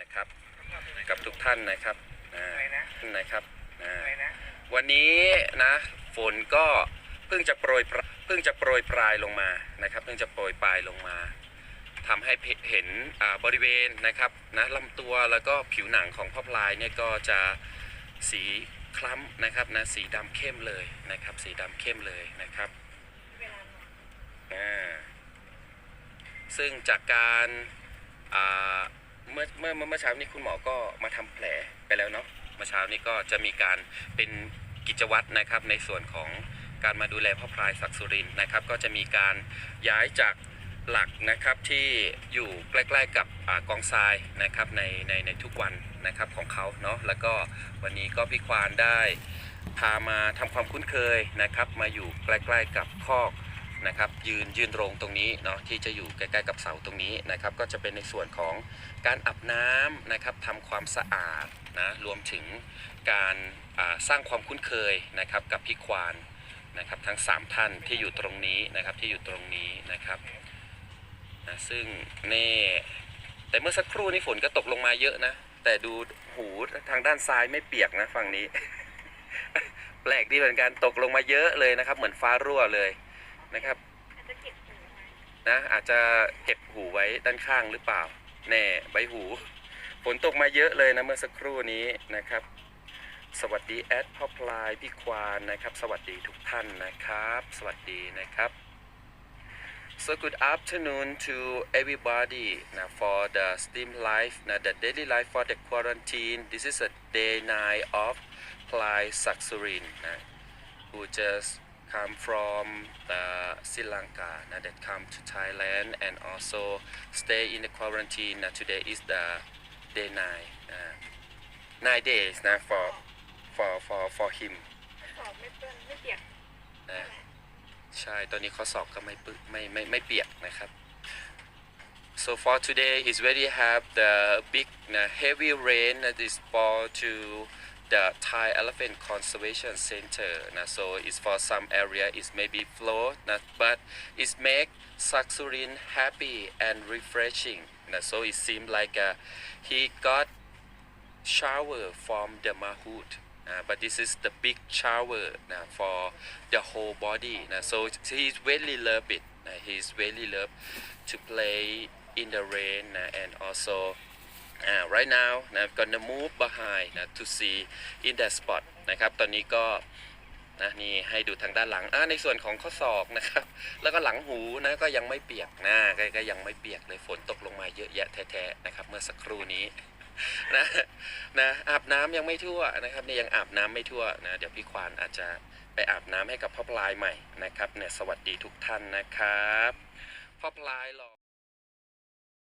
นะครับ กับทุกท่านนะครับอ่าอะไรนะนะครับอ่าอะไรนะวันนี้นะฝนก็เพิ่งจะโปรยปรเพิ่งจะโปรยปลายลงมานะครับ เพิ่งจะโปรยปลายลงมาทำให้เห็นอ่าบริเวณนะครับนะลำตัวแล้วก็ผิวหนังของพ่อพลายเนี่ยก็จะสีคล้ำนะครับนะสีดำเข้มเลยนะครับ สีดำเข้มเลยนะครับอ่าซึ่งจากการอ่าเมื่อเมื่อเช้านี้คุณหมอก็มาทำแผลไปแล้วเนาะเมื่อเช้านี้ก็จะมีการเป็นกิจวัตรนะครับ ในส่วนของการมาดูแลพ่อพลายศักสุรินนะครับ ก็จะมีการย้ายจากหลักนะครับที่อยู่ใกล้ๆกับอกองทรายนะครับในในในทุกวันนะครับของเขาเนาะแล้วก็วันนี้ก็พี่ควานได้พามาทำความคุ้นเคยนะครับ มาอยู่ใกล้ๆกับคอก นะครับยืนยืนตรงตรงนี้เนาะที่จะอยู่ใกล้ๆกับเสาตรงนี้นะครับ ก็จะเป็นในส่วนของการอาบน้ำนะครับทำความสะอาดนะรวมถึงการสร้างความคุ้นเคยนะครับกับพี่ควานนะครับทั้ง 3 ท่านที่อยู่ตรงนี้นะครับที่อยู่ตรงนี้นะครับนะซึ่งนี่แต่เมื่อสักครู่นี้ฝนก็ตกลงมาเยอะนะ แต่ดูหูทางด้านซ้ายไม่เปียกนะฝั่งนี้ แปลกดีเหมือนกันตกลงมาเยอะเลยนะครับ เหมือนฟ้ารั่วเลย นะครับอาจจะเก็บหูไว้นะอาจจะเก็บหูไว้ด้านข้างหรือเปล่า แน่ใบหูฝนตกมาเยอะเลยนะเมื่อสักครู่นี้นะครับ สวัสดีแอดพ่อพลายพี่ควานนะครับ สวัสดีทุกท่านนะครับ สวัสดีนะครับ So good afternoon to everybody now for the steam life now the daily life for the quarantine this is a day 9 of Plai Saksurin now, who just come from the Sri Lanka now that come to Thailand and also stay in the quarantine now today is the day 9 uh, nine days now for for for for him สอบไม่เปื้อนไม่เปียก นะ ใช่ ตอนนี้ข้อสอบก็ไม่ปึไม่ไม่ไม่เปียกนะครับ so for today is very have the big uh, heavy rain that is fall to the Thai Elephant Conservation Center na so it's for some area is maybe flood na but it make Saksurin happy and refreshing na so it seemed like uh, he got shower from the Mahout. Uh, but this is the big shower uh, for the whole body. Uh, so he's really love it. Uh, he's really love to play in the rain uh, and also uh, right now I'm gonna move behind uh, to see in that spot นะครับ ตอนนี้ก็นะนี่ให้ดูทางด้านหลังอ่าในส่วนของข้อศอกนะครับ แล้วก็หลังหูนะก็ยังไม่เปียกนะก็ก็ยังไม่เปียกเลยฝนตกลงมาเยอะแยะแท้ๆนะครับ เมื่อสักครู่นี้นะนะอาบน้ำยังไม่ทั่วนะครับเนี่ยยังอาบน้ำไม่ทั่วนะเดี๋ยวพี่ควานอาจจะไปอาบน้ำให้กับพ่อพลายใหม่นะครับเนี่ยสวัสดีทุกท่านนะครับพ่อพลายหล่อ